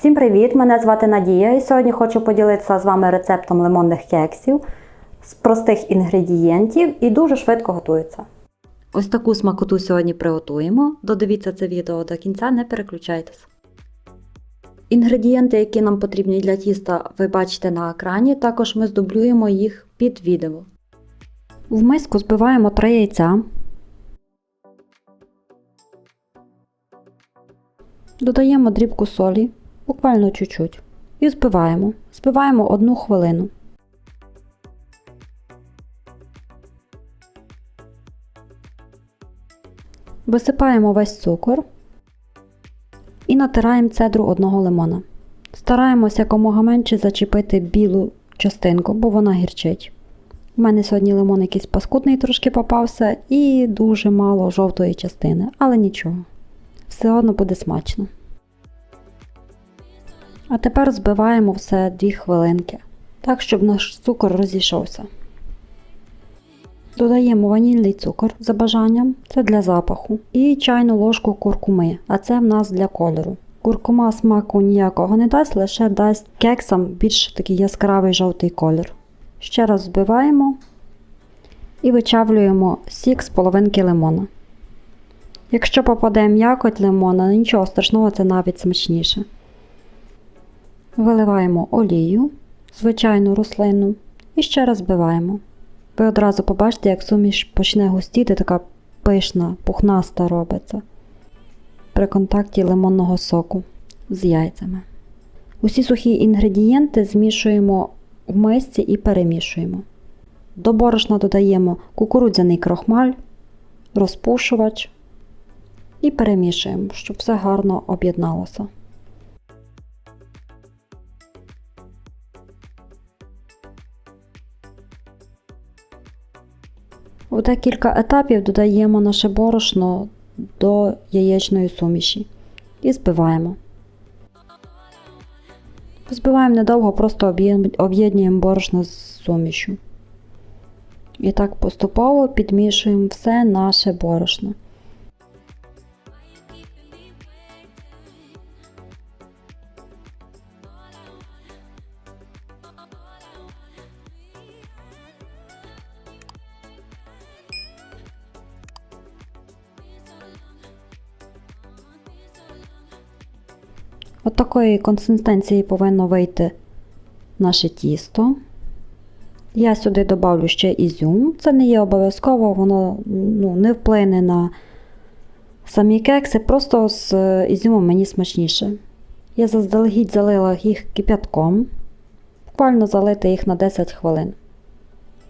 Всім привіт! Мене звати Надія і сьогодні хочу поділитися з вами рецептом лимонних кексів з простих інгредієнтів і дуже швидко готується. Ось таку смакоту сьогодні приготуємо. Додивіться це відео до кінця, не переключайтесь. Інгредієнти, які нам потрібні для тіста, ви бачите на екрані, також ми здублюємо їх під відео. В миску збиваємо 3 яйця. Додаємо дрібку солі, буквально чуть-чуть, і збиваємо. Збиваємо 1 хвилину. Висипаємо весь цукор і натираємо цедру одного лимона. Стараємось якомога менше зачепити білу частинку, бо вона гірчить. У мене сьогодні лимон якийсь паскудний трошки попався і дуже мало жовтої частини, але нічого. Все одно буде смачно. А тепер збиваємо все 2 хвилинки, так, щоб наш цукор розійшовся. Додаємо ванільний цукор за бажанням, це для запаху, і чайну ложку куркуми, а це в нас для кольору. Куркума смаку ніякого не дасть, лише дасть кексам більш такий яскравий жовтий колір. Ще раз збиваємо і вичавлюємо сік з половинки лимона. Якщо попаде м'якоть лимона, нічого страшного, це навіть смачніше. Виливаємо олію, звичайну рослинну, і ще раз збиваємо. Ви одразу побачите, як суміш почне густіти, така пишна, пухнаста робиться при контакті лимонного соку з яйцями. Усі сухі інгредієнти змішуємо в мисці і перемішуємо. До борошна додаємо кукурудзяний крохмаль, розпушувач і перемішуємо, щоб все гарно об'єдналося. У декілька етапів додаємо наше борошно до яєчної суміші і збиваємо. Збиваємо недовго, просто об'єднуємо борошно з сумішю. І так поступово підмішуємо все наше борошно. От такої консистенції повинно вийти наше тісто. Я сюди додавлю ще ізюм. Це не є обов'язково, воно ну, не вплине на самі кекси, просто з ізюмом мені смачніше. Я заздалегідь залила їх кип'ятком, буквально залити їх на 10 хвилин.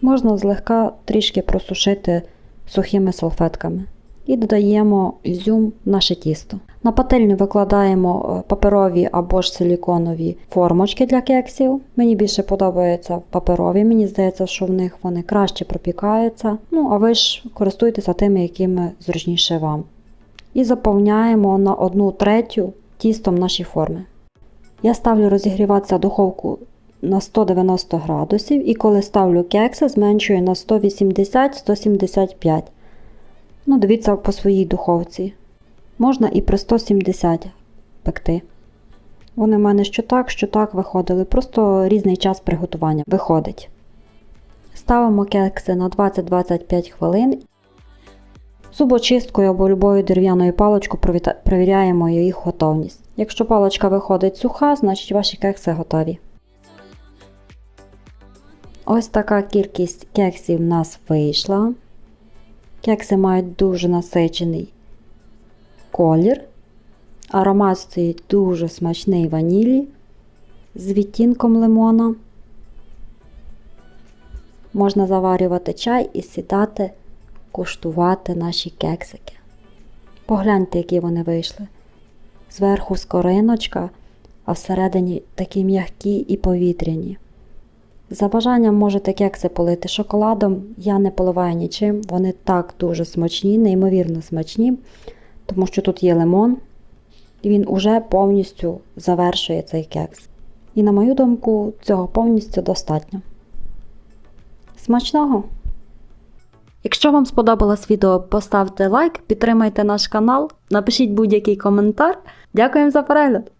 Можна злегка трішки просушити сухими салфетками. І додаємо ізюм в наше тісто. На пательню викладаємо паперові або ж силіконові формочки для кексів. Мені більше подобаються паперові, мені здається, що в них вони краще пропікаються. Ну, а ви ж користуйтеся тими, якими зручніше вам. І заповняємо на 1 третю тістом наші форми. Я ставлю розігріватися духовку на 190 градусів, і коли ставлю кекси, зменшую на 180-175. Ну, дивіться по своїй духовці. Можна і при 170 пекти. Вони в мене що так, що так виходили, просто різний час приготування виходить. Ставимо кекси на 20-25 хвилин. Зубочисткою або любою дерев'яною паличкою перевіряємо їх готовність. Якщо паличка виходить суха, значить ваші кекси готові. Ось така кількість кексів в нас вийшла. Кекси мають дуже насичений колір. Аромат стоїть дуже смачний ванілі з відтінком лимона. Можна заварювати чай і сідати, куштувати наші кексики. Погляньте, які вони вийшли. Зверху скориночка, а всередині такі м'які і повітряні. За бажанням можете кекси полити шоколадом, я не поливаю нічим, вони так дуже смачні, неймовірно смачні, тому що тут є лимон, і він уже повністю завершує цей кекс. І, на мою думку, цього повністю достатньо. Смачного! Якщо вам сподобалось відео, поставте лайк, підтримайте наш канал, напишіть будь-який коментар. Дякуємо за перегляд!